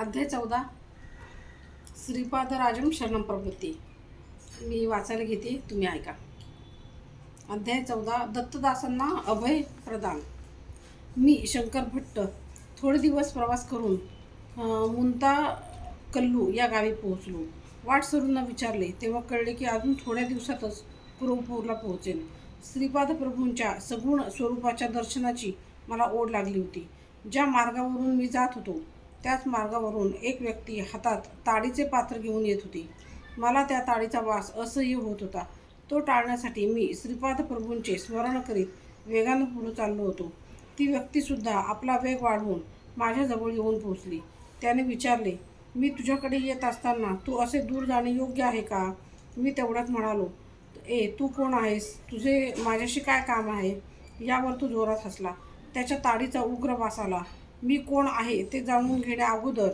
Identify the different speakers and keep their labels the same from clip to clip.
Speaker 1: अध्याय चौदा. श्रीपाद राजम शरणम प्रवृत्ती मी वाचायला घेते तुम्ही ऐका. अध्याय चौदा. दत्तदासांना अभय प्रदान. मी शंकर भट्ट थोडे दिवस प्रवास करून मुंता कल्लू या गावी पोहोचलो. वाट सरूंना विचारले तेव्हा कळले की अजून थोड्या दिवसातच कुरवपूरला पोहोचेल श्रीपाद प्रभूंच्या सगुण स्वरूपाच्या दर्शनाची मला ओढ लागली होती. ज्या मार्गावरून मी जात होतो त्याच मार्गावरून एक व्यक्ती हातात ताडीचे पात्र घेऊन येत होती. मला त्या ताडीचा वास असह्य होत होता. तो टाळण्यासाठी मी श्रीपाद प्रभूंचे स्मरण करीत वेगानं पुढे चाललो होतो. ती व्यक्तीसुद्धा आपला वेग वाढवून माझ्याजवळ येऊन पोहोचली. त्याने विचारले मी तुझ्याकडे येत असताना तू असे दूर जाणे योग्य आहे का? मी तेवढ्यात म्हणालो ए तू कोण आहेस? तुझे माझ्याशी काय काम आहे? यावर तो जोरात हसला. त्याच्या ताडीचा उग्र वास आला. मी कोण आहे ते जाणून घेण्या अगोदर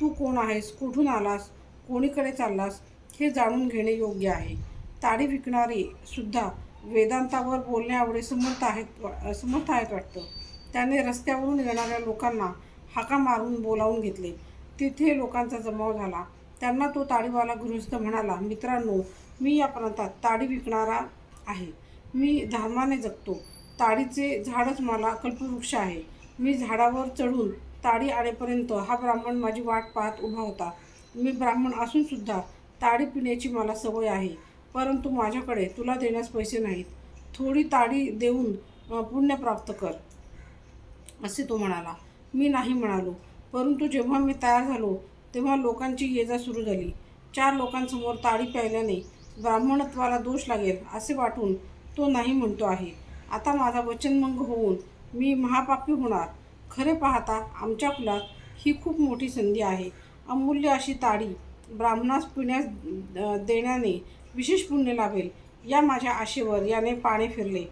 Speaker 1: तू कोण आहेस कुठून आलास कोणीकडे चाललास हे जाणून घेणे योग्य आहे. ताडी विकणारे सुद्धा वेदांतावर बोलण्याएवढे समर्थ आहेत समर्थ आहेत वाटतं. त्याने रस्त्यावरून येणाऱ्या लोकांना हाका मारून बोलावून घेतले. तिथे लोकांचा जमाव झाला. त्यांना तो ताडीवाला गृहस्थ म्हणाला मित्रांनो मी या प्रांतात ताडी विकणारा आहे. मी धर्माने जगतो. ताडीचे झाडच मला कल्पवृक्ष आहे. मी झाडावर चढून ताडी आणेपर्यंत हा ब्राह्मण माझी वाट पाहत उभा होता. मी ब्राह्मण असूनसुद्धा ताडी पिण्याची मला सवय आहे परंतु माझ्याकडे तुला देण्यास पैसे नाहीत. थोडी ताडी देऊन पुण्य प्राप्त कर असे तो म्हणाला. मी नाही म्हणालो परंतु जेव्हा मी तयार झालो तेव्हा लोकांची ये जा सुरू झाली. चार लोकांसमोर ताडी प्यायल्याने ब्राह्मणत्वाला दोष लागेल असे वाटून तो नाही म्हणतो आहे. आता माझा वचनभंग होऊन मी महापापी होणार. खरे पाहता आमच्या कुलात ही खूप मोठी संधी आहे. अमूल्य अशी ताडी ब्राह्मणास पिण्यास देण्याने विशेष पुण्य लाभेल. या माझ्या आशेवर याने पाणी फिरले.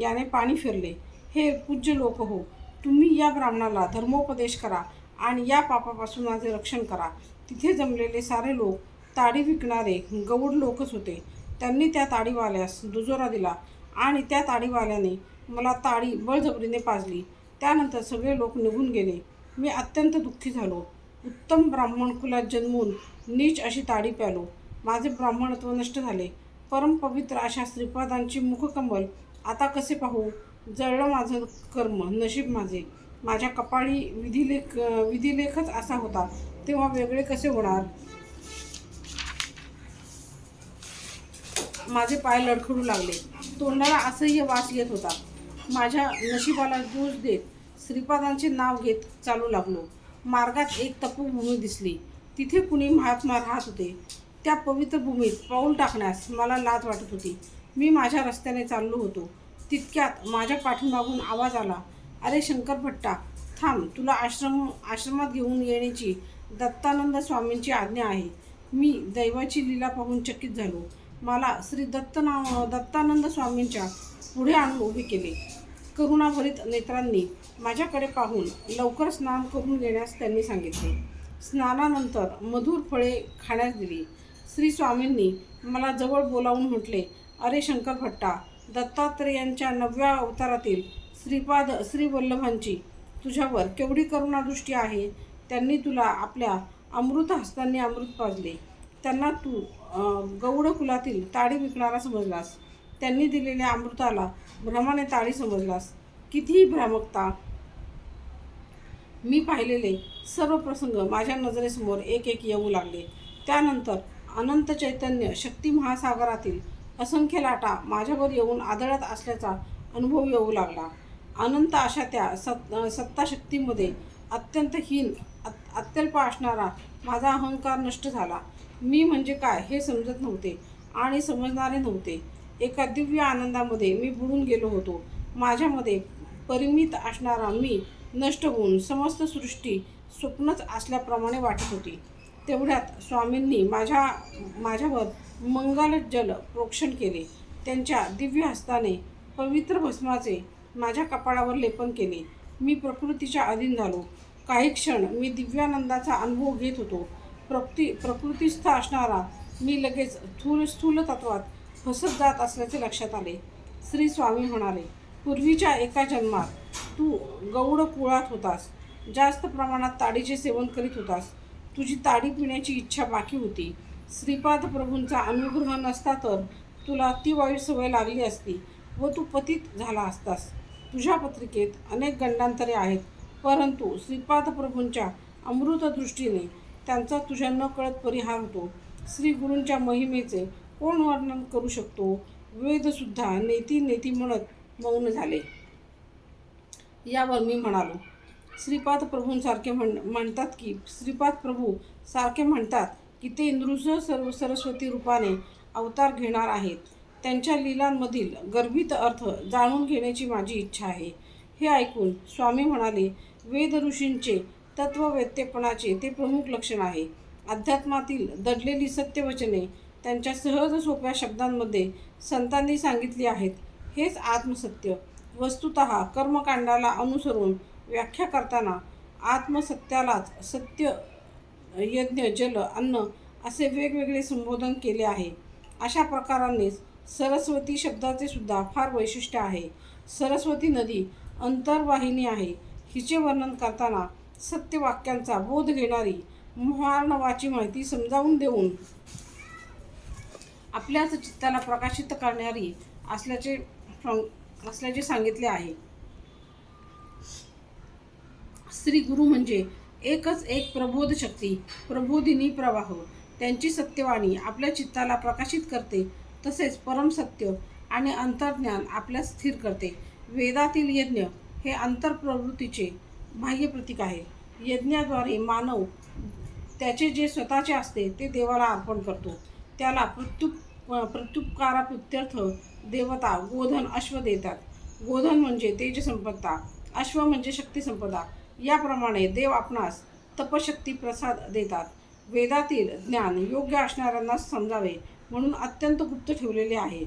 Speaker 1: याने पाणी फिरले. हे पूज्य लोक हो तुम्ही या ब्राह्मणाला धर्मोपदेश करा आणि या पापापासून माझे रक्षण करा. तिथे जमलेले सारे लोक ताडी विकणारे गौड लोकच होते. त्यांनी त्या ताडीवाल्यास दुजोरा दिला आणि त्या ताडीवाल्याने मला ताडी बळजबरीने पाजली. त्यानंतर सगळे लोक निघून गेले. मी अत्यंत दुःखी झालो. उत्तम ब्राह्मण कुलात जन्मून नीच अशी ताडी प्यालो. माझे ब्राह्मणत्व नष्ट झाले. परमपवित्र अशा श्रीपादांची मुखकमल आता कसे पाहू? जळलं माझं कर्म नशीब माझे. माझ्या कपाळी विधिलेख विधिलेखच असा होता. तेव्हा वेगळे कसे होणार? माझे पाय लडखडू लागले. तोंडाला असह्य वास येत होता. माझ्या नशिबाला दोष देत श्रीपादांचे नाव घेत चालू लागलो. मार्गात एक तपोभूमी दिसली. तिथे कुणी महात्मा राहत होते. त्या पवित्र भूमीत पाऊल टाकण्यास मला लाज वाटत होती. मी माझ्या रस्त्याने चाललो होतो. तितक्यात माझ्या पाठीमागून आवाज आला. अरे शंकर भट्टा थांब. तुला आश्रम आश्रमात घेऊन येण्याची दत्तानंद स्वामींची आज्ञा आहे. मी दैवाची लीला पाहून चकित झालो. मला श्री दत्त नाव दत्तानंद स्वामींच्या पुढे आणून उभे केले. करुणाभरित नेत्रांनी माझ्याकडे पाहून लवकर स्नान करून घेण्यास त्यांनी सांगितले. स्नानानंतर मधुर फळे खाण्यास दिली. श्री स्वामींनी मला जवळ बोलावून म्हटले अरे शंकर भट्टा दत्तात्रेयांच्या नवव्या अवतारातील श्रीपाद श्रीवल्लभांची तुझ्यावर केवढी करुणादृष्टी आहे? त्यांनी तुला आपल्या अमृत हस्तांनी अमृत पाजले. त्यांना तू गौड कुलातील ताडी विकणारा समजलास. त्यांनी दिलेल्या अमृताला भ्रमाने ताळी समजलास. कितीही भ्रामकता. मी पाहिलेले सर्व प्रसंग माझ्या नजरेसमोर एक एक येऊ लागले. त्यानंतर अनंत चैतन्य शक्ती महासागरातील असंख्य लाटा माझ्यावर येऊन आदळत असल्याचा अनुभव येऊ लागला. अनंत अशा त्या सत् सत्ताशक्तीमध्ये अत्यंत हीन अत- अत्यल्प असणारा माझा अहंकार नष्ट झाला. मी म्हणजे काय हे समजत नव्हते आणि समजणारे नव्हते. एका दिव्य आनंदामध्ये मी बुडून गेलो होतो. माझ्यामध्ये परिमित असणारा मी नष्ट होऊन समस्त सृष्टी स्वप्नच असल्याप्रमाणे वाटत होती. तेवढ्यात स्वामींनी माझ्या माझ्यावर मंगल जल प्रोक्षण केले. त्यांच्या दिव्य हस्ताने पवित्र भस्माचे माझ्या कपाळावर लेपन केले. मी प्रकृतीच्या अधीन झालो. काही क्षण मी दिव्यानंदाचा अनुभव घेत होतो. प्रकृती प्रकृतीस्थ असणारा मी लगेच स्थूल स्थूल तत्वात फसत जात असल्याचे लक्षात आले. श्री स्वामी म्हणाले पूर्वीच्या एका जन्मात तू गौड कुळात होतास. जास्त प्रमाणात ताडीचे सेवन करीत होतास. तुझी ताडी पिण्याची इच्छा बाकी होती. श्रीपाद प्रभूंचा अनुग्रह नसता तर तुला अति वाईट सवय लागली असती व तू पतित झाला असतास. तुझ्या पत्रिकेत अनेक गंडांतरे आहेत. परंतु श्रीपाद प्रभूंच्या अमृतदृष्टीने त्यांचा तुझ्या न कळत परिहार होतो. श्री गुरूंच्या महिमेचे कोण वर्णन करू शकतो? वेदसुद्धा नेती नेती म्हणत मौन झाले. यावर मी म्हणालो श्रीपाद प्रभूंसारखे म्हण म्हणतात की श्रीपाद प्रभू सारखे म्हणतात की ते नृस सर्व सरस्वती रूपाने अवतार घेणार आहेत. त्यांच्या लीलांमधील गर्भित अर्थ जाणून घेण्याची माझी इच्छा आहे. हे ऐकून स्वामी म्हणाले वेद ऋषींचे तत्ववेत्तेपणाचे ते प्रमुख लक्षण आहे. अध्यात्मातील दडलेली सत्यवचने त्यांच्या सहज सोप्या शब्दांमध्ये संतांनी सांगितली आहेत. हेच आत्मसत्य. वस्तुत कर्मकांडाला अनुसरून व्याख्या करताना आत्मसत्यालाच सत्य यज्ञ जल अन्न असे वेगवेगळे संबोधन केले आहे. अशा प्रकारानेच सरस्वती शब्दाचे सुद्धा फार वैशिष्ट्य आहे. सरस्वती नदी अंतर्वाहिनी आहे. हिचे वर्णन करताना सत्यवाक्यांचा बोध घेणारी महार्णवाची माहिती समजावून देऊन आपल्याच चित्ताला प्रकाशित करणारी असल्याचे असल्याचे सांगितले आहे. श्री गुरु म्हणजे एकच एक प्रबोध शक्ती प्रबोधिनी प्रवाह. त्यांची सत्यवाणी आपल्या चित्ताला प्रकाशित करते तसेच परमसत्य आणि अंतर्ज्ञान आपल्या स्थिर करते. वेदातील यज्ञ हे अंतरप्रवृत्तीचे बाह्य प्रतीक आहे. यज्ञाद्वारे मानव त्याचे जे स्वतःचे असते ते देवाला अर्पण करतो. त्याला प्रत्युप प्रत्युपकाराप्रित्यर्थ देवता गोधन अश्व देतात. गोधन म्हणजे तेजसंपदा अश्व म्हणजे शक्तिसंपदा. याप्रमाणे देव आपणास तपशक्ती प्रसाद देतात. वेदातील ज्ञान योग्य असणाऱ्यांना समजावे म्हणून अत्यंत गुप्त ठेवलेले आहे.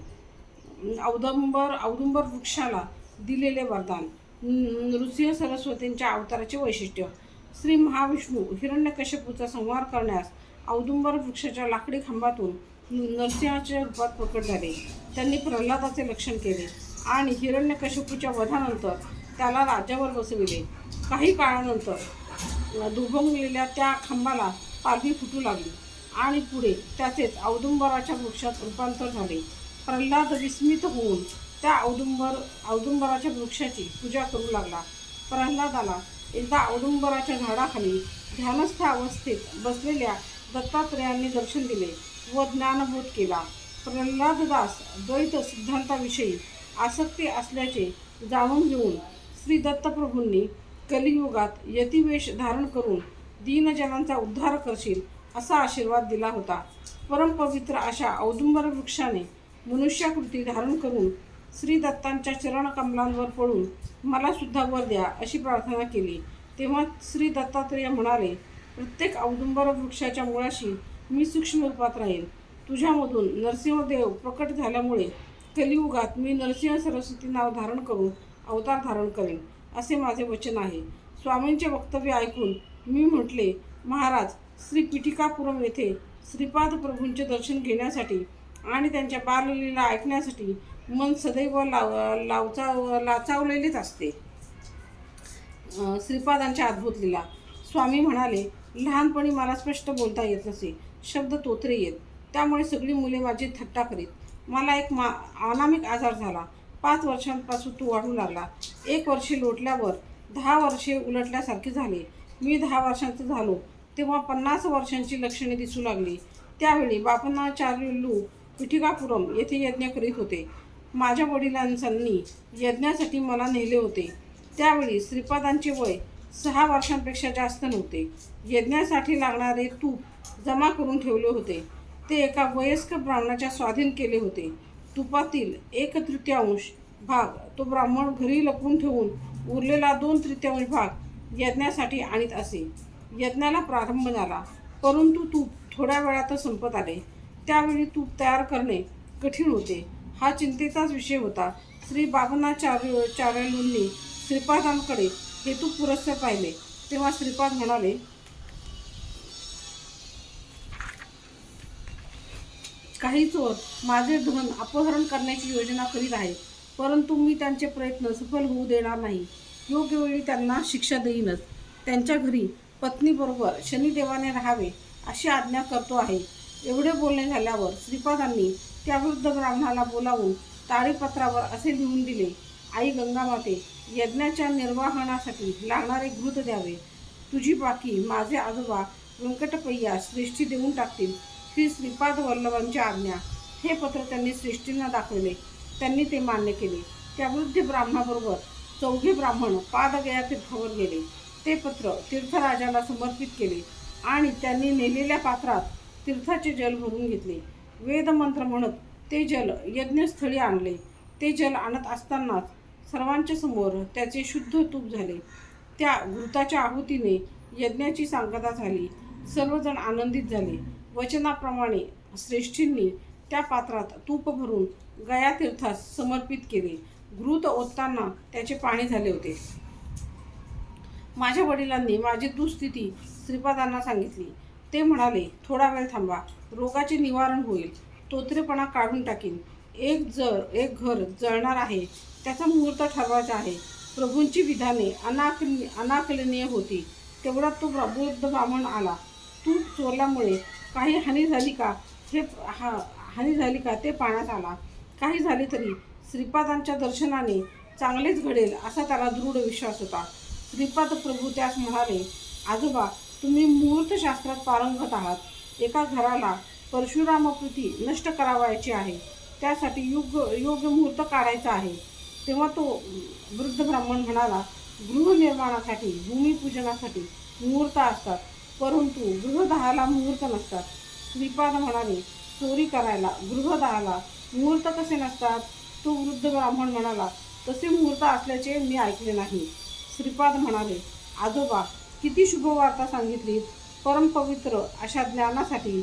Speaker 1: औदंबर औदुंबर वृक्षाला दिलेले वरदान. नृसिंह सरस्वतींच्या अवताराचे वैशिष्ट्य. श्री महाविष्णू हिरण्यकश्यपूचा संहार करण्यास औदुंबर वृक्षाच्या लाकडी खांबातून नरसिंहाच्या रूपात प्रकट झाले. त्यांनी प्रल्हादाचे लक्षण केले आणि हिरण्यकश्यपूच्या वधानंतर त्याला राज्यावर बसविले. काही काळानंतर दुभंगलेल्या त्या खांबाला पालवी फुटू लागली आणि पुढे त्याचेच औदुंबराच्या वृक्षात रूपांतर झाले. प्रल्हाद विस्मित होऊन त्या औदुंबर औदुंबराच्या वृक्षाची पूजा करू लागला. प्रल्हादाला एकदा औदुंबराच्या झाडाखाली ध्यानस्थ अवस्थेत बसलेल्या दत्तात्रेयांनी दर्शन दिले व ज्ञानभूत केला. प्रल्हाददास द्वैत सिद्धांताविषयी आसक्ती असल्याचे जाणून घेऊन श्री दत्तप्रभूंनी कलियुगात यतिवेश धारण करून दीनजनांचा उद्धार करशील असा आशीर्वाद दिला होता. परमपवित्र अशा औदुंबर वृक्षाने मनुष्याकृती धारण करून श्री दत्तांच्या चरणकमलांवर पडून मला सुद्धा वर द्या अशी प्रार्थना केली. तेव्हा श्री दत्तात्रेय म्हणाले प्रत्येक औदुंबर वृक्षाच्या मुळाशी मी सूक्ष्म रूपात राहील. तुझ्यामधून नरसिंहदेव प्रकट झाल्यामुळे कलियुगात मी नरसिंह सरस्वती नाव धारण करून अवतार धारण करेन असे माझे वचन आहे. स्वामींचे वक्तव्य ऐकून मी म्हटले महाराज श्री पिठिकापुरम येथे श्रीपाद प्रभूंचे दर्शन घेण्यासाठी आणि त्यांच्या बाललीला ऐकण्यासाठी मन सदैव लाव लावचा लाचावलेलेच असते. श्रीपादांच्या अद्भुत लिला. स्वामी म्हणाले लहानपणी मला स्पष्ट बोलता येत नसे. शब्द तोत्रे येत. त्यामुळे सगळी मुले माझी थट्टा करीत. मला एक मा अनामिक आजार झाला. पाच वर्षांपासून तो वाढू लागला. एक वर्षे लोटल्यावर दहा वर्षे उलटल्यासारखे झाले. मी दहा वर्षांचं झालो. तेव्हा पन्नास वर्षांची लक्षणे दिसू लागली. त्यावेळी बापनाचार्यलू पिठिकापुरम येथे यज्ञ करीत होते. माझ्या वडिलांनी यज्ञासाठी मला नेले होते. त्यावेळी श्रीपादांचे वय सहा वर्षांपेक्षा जास्त नव्हते. यज्ञासाठी लागणारे तूप जमा करून ठेवले होते. ते एका वयस्क ब्राह्मणाच्या स्वाधीन केले होते. तुपातील एक तृतीयांश भाग तो ब्राह्मण घरी लपवून ठेवून उरलेला दोन तृतीयांश भाग यज्ञासाठी आणीत असे. यज्ञाला प्रारंभ झाला. परंतु तूप थोड्या वेळातच संपत आले. त्यावेळी तूप तयार करणे कठीण होते. हा चिंतेचाच विषय होता. श्री बाबनाचार्य चार्यांनी श्रीपादांकडे हेतू पुरस्कार पाहिले. तेव्हा श्रीपाद म्हणाले काही चोर माझे धन अपहरण करण्याची योजना करीत आहे परंतु मी त्यांचे प्रयत्न सफल होऊ देणार नाही. योग्य वेळी त्यांना शिक्षा देईनच. त्यांच्या घरी पत्नीबरोबर शनिदेवाने राहावे अशी आज्ञा करतो आहे. एवढे बोलणे झाल्यावर श्रीपादांनी त्या वृद्ध ब्राह्मणाला बोलावून ताळेपत्रावर असे लिहून दिले आई गंगामाते यज्ञाच्या निर्वाहनासाठी लागणारे घृत द्यावे. तुझी बाकी माझे आजोबा व्यंकटपय्या सृष्टी देऊन टाकतील. ही श्रीपाद वल्लभांची आज्ञा. हे पत्र त्यांनी सृष्टींना दाखवले. त्यांनी ते मान्य केले. त्या वृद्ध ब्राह्मणाबरोबर चौघे ब्राह्मण पादगया तीर्थावर गेले. ते पत्र तीर्थराजाला समर्पित केले आणि त्यांनी नेलेल्या पात्रात तीर्थाचे जल भरून घेतले. वेदमंत्र म्हणत ते जल यज्ञस्थळी आणले. ते जल आणत असतानाच सर्वांच्या समोर त्याचे शुद्ध तूप झाले. त्या घृताच्या आहुतीने यज्ञाची सांगता झाली. सर्वजण आनंदित झाले. वचनाप्रमाणे श्रेष्ठींनी त्या पात्रात तूप भरून गया तीर्थास समर्पित केले. घृत ओतताना त्याचे पाणी झाले होते. माझ्या वडिलांनी माझी दुस्थिती श्रीपादांना सांगितली. ते म्हणाले थोडा वेळ थांबा. रोगाचे निवारण होईल. तोत्रेपणा काढून टाकीन. एक जळ एक घर जळणार आहे त्याचा मुहूर्त ठरवायचा आहे. प्रभूंची विधाने अनाकल अनाकलनीय होती. तेवढा तो प्रबुद्ध ब्राह्मण आला. तू चोरल्यामुळे काही हानी झाली का हे हा हानी झाली का ते पाण्यात आला. काही झाले तरी श्रीपादांच्या दर्शनाने चांगलेच घडेल असा त्याला दृढ विश्वास होता. श्रीपाद प्रभू त्यास म्हणाले आजोबा तुम्ही मुहूर्तशास्त्रात पारंगत आहात. एका घराला परशुरामकृती नष्ट करावायची आहे. त्यासाठी योग्य योग्य मुहूर्त काढायचा आहे. तेव्हा तो वृद्ध ब्राह्मण म्हणाला गृहनिर्माणासाठी भूमिपूजनासाठी मुहूर्त असतात परंतु गृहदहाला मुहूर्त नसतात. श्रीपाद म्हणाले चोरी करायला गृहदहाला मुहूर्त कसे नसतात? तो वृद्ध ब्राह्मण म्हणाला तसे मुहूर्त असल्याचे मी ऐकले नाही. श्रीपाद म्हणाले आजोबा किती शुभवार्ता सांगितली परमपवित्र अशा ज्ञानासाठी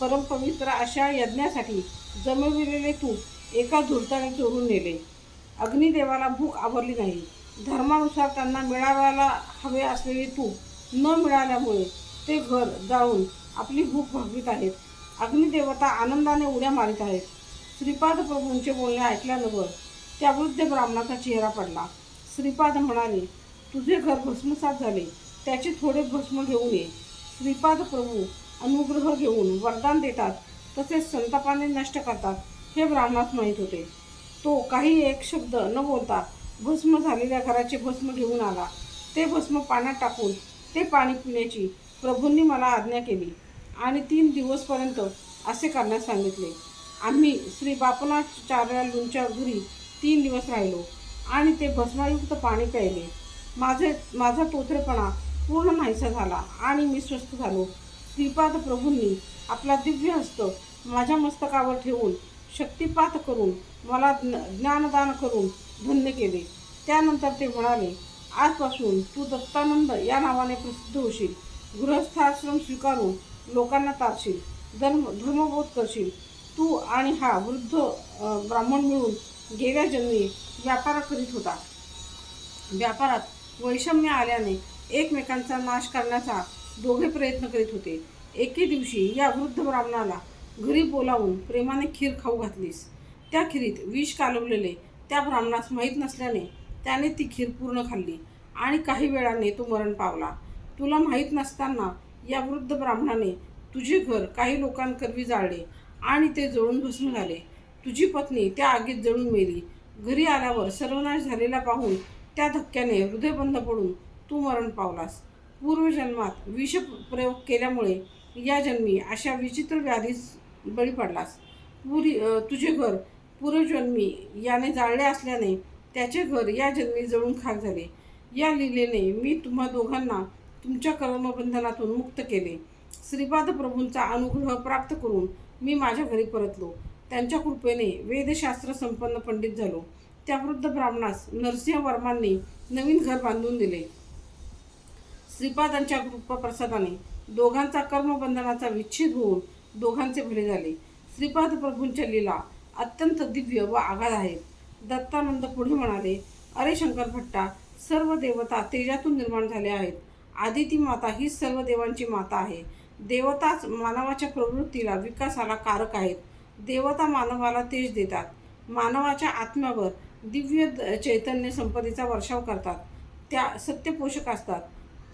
Speaker 1: परमपवित्र अशा यज्ञासाठी जमविलेले तूप एका धुरताने चोरून नेले. अग्निदेवाला भूक आवरली नाही. धर्मानुसार त्यांना मिळावायला हवे असलेले तूप न मिळाल्यामुळे ते घर जाळून आपली भूक भागवीत आहेत. अग्निदेवता आनंदाने उड्या मारित आहेत. श्रीपाद प्रभूंचे बोलणे ऐकल्यानंतर त्या वृद्ध ब्राह्मणाचा चेहरा पडला. श्रीपाद म्हणाले तुझे घर भस्मसात झाले. त्याचे थोडे भस्म घेऊन ये. श्रीपाद प्रभू अनुग्रह घेऊन वरदान देतात. तसेच संतापाने नष्ट करतात हे ब्राह्मणास माहीत होते. तो काही एक शब्द न बोलता भस्म झालेल्या घराचे भस्म घेऊन आला. ते भस्म पाण्यात टाकून ते पाणी पिण्याची प्रभूंनी मला आज्ञा केली आणि तीन दिवसपर्यंत असे करण्यास सांगितले. आम्ही श्री बापनाचार्यालूंच्या घरी तीन दिवस राहिलो आणि ते भस्मायुक्त पाणी प्यायले. माझे माझा तोथरेपणा पूर्ण नाहीसा झाला आणि मी स्वस्थ झालो. श्रीपाद प्रभूंनी आपला दिव्य हस्त माझ्या मस्तकावर ठेवून शक्तिपात करून मला ज्ञ- ज्ञानदान करून धन्य केले. त्यानंतर ते म्हणाले आजपासून तू दत्तानंद या नावाने प्रसिद्ध होशील. गृहस्थाश्रम स्वीकारून लोकांना तारशील धर्म धर्मबोध करशील. तू आणि हा वृद्ध ब्राह्मण मिळून गेल्या जन्मी व्यापार करीत होता. व्यापारात वैषम्य आल्याने एकमेकांचा नाश करण्याचा दोघे प्रयत्न करीत होते. एके दिवशी या वृद्ध ब्राह्मणाला घरी बोलावून प्रेमाने खीर खाऊ घातलीस. त्या खिरीत विष कालवलेले त्या ब्राह्मणास माहीत नसल्याने त्याने ती खीर पूर्ण खाल्ली आणि काही वेळाने तो मरण पावला. तुला माहीत नसताना या वृद्ध ब्राह्मणाने तुझे घर काही लोकांकरवी जाळले आणि ते जळून भस्म झाले. तुझी पत्नी त्या आगीत जळून मेली. घरी आल्यावर सर्वनाश झालेला पाहून त्या धक्क्याने हृदयबंध पडून तू मरण पावलास. पूर्वजन्मात विष प्रयोग केल्यामुळे या जन्मी अशा विचित्र व्याधीस बळी पडलास. पुरी तुझे घर पूर्वजन्मी याने जाळले असल्याने त्याचे घर या जन्मी जळून खाक झाले. या लीलेने मी तुम्हा दोघांना तुमच्या कर्मबंधनातून मुक्त केले. श्रीपाद प्रभूंचा अनुग्रह प्राप्त करून मी माझ्या घरी परतलो. त्यांच्या कृपेने वेदशास्त्र संपन्न पंडित झालो. त्या वृद्ध ब्राह्मणास नरसिंह वर्मांनी नवीन घर बांधून दिले. श्रीपादांच्या कृपाप्रसादाने दोघांचा कर्मबंधनाचा विच्छेद होऊन दोघांचे भले झाले. श्रीपाद प्रभूंच्या लीला अत्यंत दिव्य व आघात आहेत. दत्तानंद पुढे म्हणाले अरे शंकर भट्टा सर्व देवता तेजातून निर्माण झाल्या आहेत. आदिती माता ही सर्व देवांची माता आहे. देवताच मानवाच्या प्रवृत्तीला विकासाला कारक आहेत. देवता मानवाला तेज देतात. मानवाच्या आत्म्यावर दिव्य चैतन्य संपदेचा वर्षाव करतात. त्या सत्यपोषक असतात.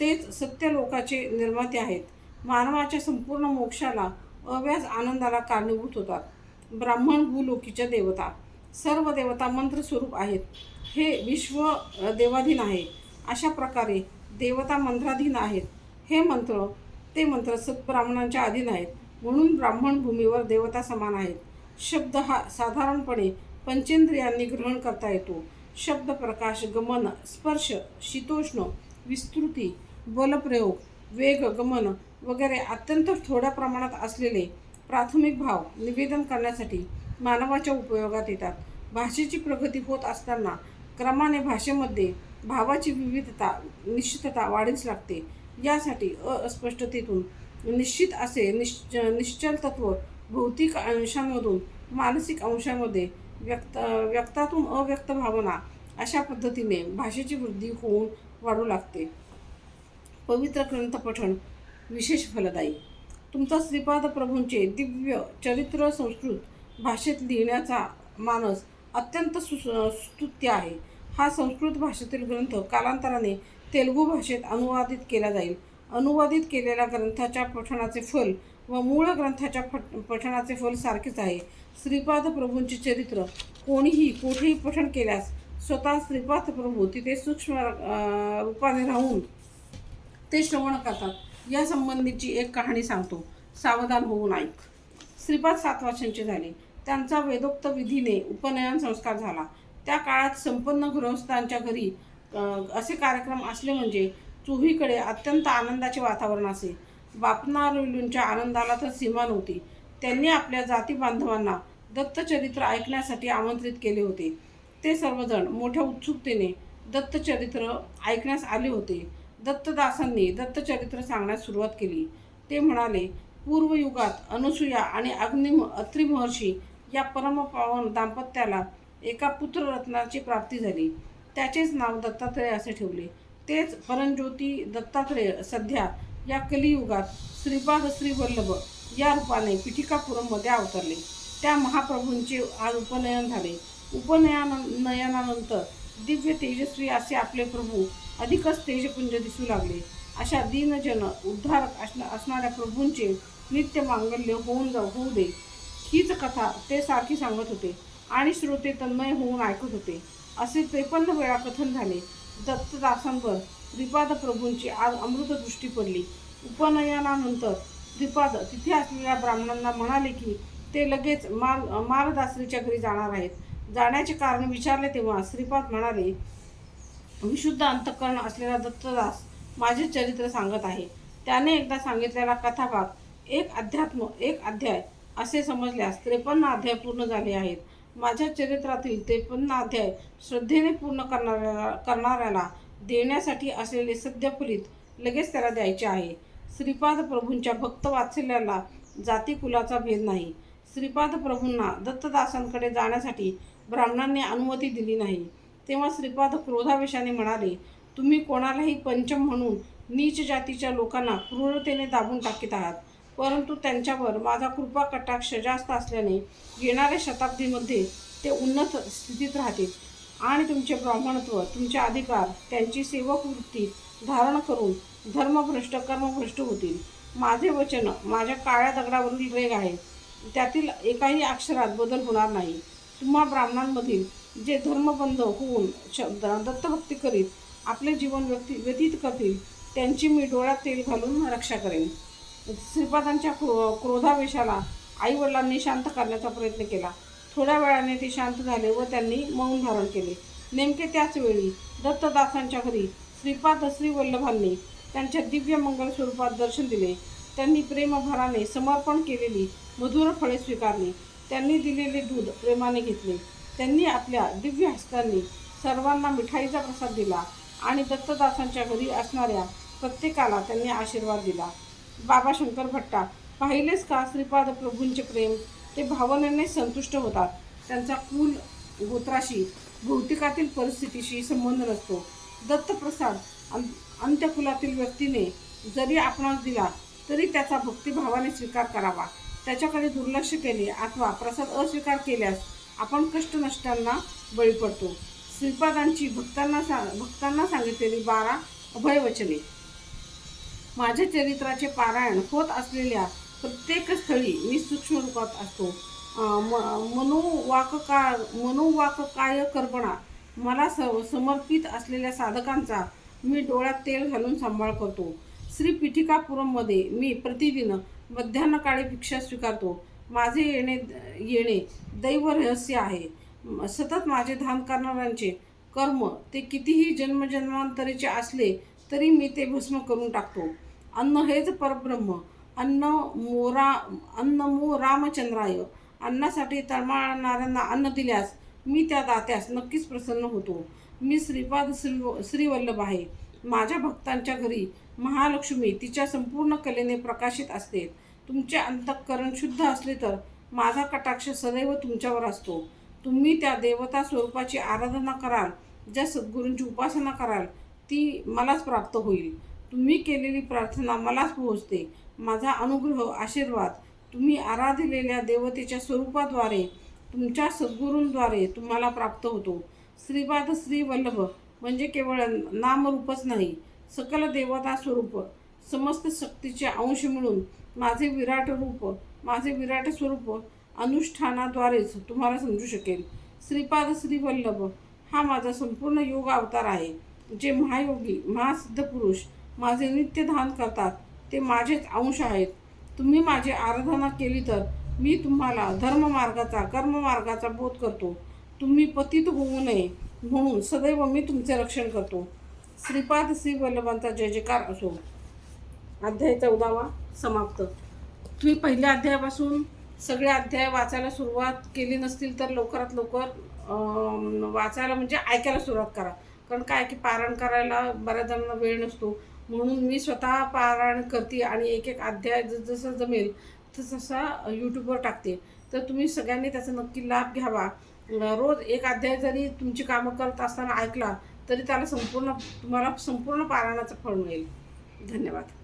Speaker 1: तेच सत्य लोकाचे निर्माते आहेत. मानवाच्या संपूर्ण मोक्षाला अव्याज आनंदाला कारणीभूत होतात. ब्राह्मण भूलोकीच्या देवता. सर्व देवता मंत्र स्वरूप आहेत. हे विश्व देवाधीन आहे. अशा प्रकारे देवता मंत्राधीन आहेत. हे मंत्र ते मंत्र सत्ब्राह्मणांच्या अधीन आहेत. म्हणून ब्राह्मण भूमीवर देवता समान आहेत. शब्द हा साधारणपणे पंचेंद्रियांनी ग्रहण करता येतो. शब्द प्रकाश गमन स्पर्श शीतोष्ण विस्तृती बलप्रयोग वेग गमन वगैरे अत्यंत थोड्या प्रमाणात असलेले प्राथमिक भाव निवेदन करण्यासाठी मानवाच्या उपयोगात येतात. भाषेची प्रगती होत असताना क्रमाने भाषेमध्ये भावाची विविधता निश्चितता वाढीस लागते. यासाठी अस्पष्टतेतून निश्चित असे निश्च निश्चल तत्व भौतिक अंशांमधून मानसिक अंशामध्ये व्यक्त व्यक्तातून अव्यक्त भावना अशा पद्धतीने भाषेची वृद्धी होऊन वाढू लागते. पवित्र ग्रंथ पठण विशेष फलदायी. तुमचा श्रीपाद प्रभूंचे दिव्य चरित्र संस्कृत भाषेत लिहिण्याचा मानस अत्यंत सु स्तुत्य आहे. हा संस्कृत भाषेतील ग्रंथ कालांतराने तेलुगू भाषेत अनुवादित केला जाईल. अनुवादित केलेल्या ग्रंथाच्या पठणाचे फल व मूळ ग्रंथाच्या पठ पठणाचे फल सारखेच आहे. श्रीपाद प्रभूंचे चरित्र कोणीही कुठेही पठण केल्यास स्वतः श्रीपाद प्रभू तिथे सूक्ष्म रूपाने राहून ते श्रवण करतात. या संबंधीची एक कहाणी सांगतो. सावधान होऊन ऐक. श्रीपाद सात वर्षांचे झाले. त्यांचा वेदोक्त विधीने उपनयन संस्कार झाला. त्या काळात संपन्न गृहस्थांच्या घरी असे कार्यक्रम असले म्हणजे चोहीकडे अत्यंत आनंदाचे वातावरण असे. बापनारुलूंच्या आनंदाला तर सीमा नव्हती. त्यांनी आपल्या जाती बांधवांना दत्तचरित्र ऐकण्यासाठी आमंत्रित केले होते. ते सर्वजण मोठ्या उत्सुकतेने दत्तचरित्र ऐकण्यास आले होते. दत्तदासांनी दत्तचरित्र सांगण्यास सुरुवात केली. ते म्हणाले पूर्वयुगात अनुसूया आणि अग्नि अत्रिमहर्षी या परमपावन दाम्पत्याला एका पुत्ररत्नाची प्राप्ती झाली. त्याचेच नाव दत्तात्रेय असे ठेवले. तेच परंज्योती दत्तात्रेय सध्या या कलियुगात श्रीपाद श्रीवल्लभ या रूपाने पिठिकापुरममध्ये अवतरले. त्या महाप्रभूंचे आज उपनयन झाले. उपनयन नयनानंतर दिव्य तेजस्वी असे आपले प्रभू अधिकच तेजपुंज दिसू लागले. अशा दीनजन उद्धारक असणा असणाऱ्या प्रभूंचे नित्य मांगल्य होऊन जाऊ होऊ दे. हीच कथा ते सारखी सांगत होते आणि श्रोते तन्मय होऊन ऐकत होते. असे त्रेपन्न वेळा कथन झाले. दत्तदासांवर श्रीपाद प्रभूंची आज अमृतदृष्टी पडली. उपनयनानंतर श्रीपाद तिथे असलेल्या ब्राह्मणांना म्हणाले की ते लगेच माल मालदासरीच्या घरी जाणार आहेत. जाण्याचे कारण विचारले तेव्हा श्रीपाद म्हणाले विशुद्ध अंतःकरण असलेला दत्तदास माझे चरित्र सांगत आहे. त्याने एकदा सांगितलेला कथाभाग एक अध्यात्म एक अध्याय असे समजल्यास त्रेपन्न अध्याय पूर्ण झाले आहेत. माझ्या चरित्रातील त्रेपन्न अध्याय श्रद्धेने पूर्ण करणाऱ्याला करणाऱ्याला देण्यासाठी असलेले सद्यफलित लगेच त्याला द्यायचे आहे. श्रीपाद प्रभूंच्या भक्त वात्सल्याला जाती कुलाचा भेद नाही. श्रीपाद प्रभूंना दत्तदासांकडे जाण्यासाठी ब्राह्मणांनी अनुमती दिली नाही. तेव्हा श्रीपाद क्रोधावेशाने म्हणाले तुम्ही कोणालाही पंचम म्हणून नीच जातीच्या लोकांना क्रूरतेने दाबून टाकीत आहात. परंतु त्यांच्यावर माझा कृपा कटाक्ष जास्त असल्याने येणाऱ्या शताब्दीमध्ये ते उन्नत स्थितीत राहतील. आणि तुमचे ब्राह्मणत्व तुमचे अधिकार त्यांची सेवक वृत्ती धारण करून धर्मभ्रष्ट कर्मभ्रष्ट होतील. माझे वचन माझ्या काळ्या दगडावरील रेग आहे. त्यातील एकाही अक्षरात बदल होणार नाही. तुम्हा ब्राह्मणांमधील जे धर्मबंध होऊन शब्द दत्तभक्ती करीत आपले जीवन व्यक्ती व्यतीत करतील त्यांची मी डोळ्यात तेल घालून रक्षा करेन. श्रीपादांच्या क्रो क्रोधावेशाला आईवडिलांनी शांत करण्याचा प्रयत्न केला. थोड्या वेळाने ते शांत झाले व त्यांनी मौन धारण केले. नेमके त्याच वेळी दत्तदासांच्या घरी श्रीपाद श्री वल्लभांनी त्यांच्या दिव्य मंगल स्वरूपात दर्शन दिले. त्यांनी प्रेमभराने समर्पण केलेली मधुर फळे स्वीकारली. त्यांनी दिलेले दूध प्रेमाने घेतले. त्यांनी आपल्या दिव्य हस्तांनी सर्वांना मिठाईचा प्रसाद दिला आणि दत्तदासांच्या घरी असणाऱ्या प्रत्येकाला त्यांनी आशीर्वाद दिला. बाबा शंकर भट्टा पाहिलेच का श्रीपाद प्रभूंचे प्रेम? ते भावनेने संतुष्ट होतात. त्यांचा कुल गोत्राशी भौतिकातील परिस्थितीशी संबंध नसतो. दत्तप्रसाद अं अंत्यकुलातील व्यक्तीने जरी आपणास दिला तरी त्याचा भक्तिभावाने स्वीकार करावा. त्याच्याकडे दुर्लक्ष केले अथवा प्रसाद अस्वीकार केल्यास आपण कष्ट नष्टांना बळी पडतो. श्रीपादांची भक्तांना सा भक्तांना सांगितलेली बारा अभयवचने. माझ्या चरित्राचे पारायण होत असलेल्या प्रत्येक स्थळी मी सूक्ष्म रूपात असतो. अं, म- मनोवाकका मनोवाककाय कर्पणा मला स समर्पित असलेल्या साधकांचा मी डोळ्यात तेल घालून सांभाळ करतो. श्री पीठिकापुरममध्ये मी प्रतिदिन मध्यान्हकाळी भिक्षा स्वीकारतो. माझे येणे येणे दैव रहस्य आहे. सतत माझे धान करणाऱ्यांचे कर्म ते कितीही जन्मजन्मांतरीचे असले तरी मी ते भस्म करून टाकतो. अन्न हेच परब्रह्म. अन्न मोरा अन्न मो रामचंद्राय. अन्नासाठी तळमळणाऱ्यांना अन्न दिल्यास मी त्या दात्यास नक्कीच प्रसन्न होतो. मी श्रीपाद श्री श्रीवल्लभ आहे. माझ्या भक्तांच्या घरी महालक्ष्मी तिच्या संपूर्ण कलेने प्रकाशित असते. तुमचे अंतःकरण शुद्ध असले तर माझा कटाक्ष सदैव तुमच्यावर असतो. तुम्ही त्या देवता स्वरूपाची आराधना कराल ज्या सद्गुरूंची उपासना कराल ती मलाच प्राप्त होईल. तुम्ही केलेली प्रार्थना मलाच पोहोचते. माझा अनुग्रह आशीर्वाद. तुम्ही आराधिलेल्या देवतेच्या स्वरूपाद्वारे तुमच्या सद्गुरूंद्वारे तुम्हाला प्राप्त होतो. श्रीपाद श्री वल्लभ म्हणजे केवळ नामरूपच नाही सकल देवता स्वरूप समस्त शक्तीचे अंश मिळून माझे विराट रूप माझे विराट स्वरूप अनुष्ठानाद्वारेच तुम्हाला समजू शकेल. श्रीपाद श्रीवल्लभ हा माझा संपूर्ण योग अवतार आहे. जे महायोगी महासिद्ध पुरुष माझे नित्य ध्यान करतात ते माझेच अंश आहेत. तुम्ही माझी आराधना केली तर मी तुम्हाला धर्ममार्गाचा कर्ममार्गाचा बोध करतो. तुम्ही पतित होऊ नये म्हणून सदैव मी तुमचे रक्षण करतो. श्रीपाद श्री वल्लभांचा जय जयकार असो. अध्याय चौदावा समाप्त. तुम्ही पहिल्या अध्यायापासून सगळे अध्याय वाचायला सुरुवात केली नसतील तर लवकरात लवकर वाचायला म्हणजे ऐकायला सुरुवात करा. कारण काय की पारायण करायला बऱ्याच जणांना वेळ नसतो. म्हणून मी स्वतः पारायण करते आणि एक एक अध्याय जस जसं जमेल तस तसा यूट्यूबवर टाकते. तर तुम्ही सगळ्यांनी त्याचा नक्की लाभ घ्यावा. रोज एक अध्याय जरी तुमची कामं करत असताना ऐकला तरी त्याला संपूर्ण तुम्हाला संपूर्ण पारायणाचं फळ मिळेल. धन्यवाद.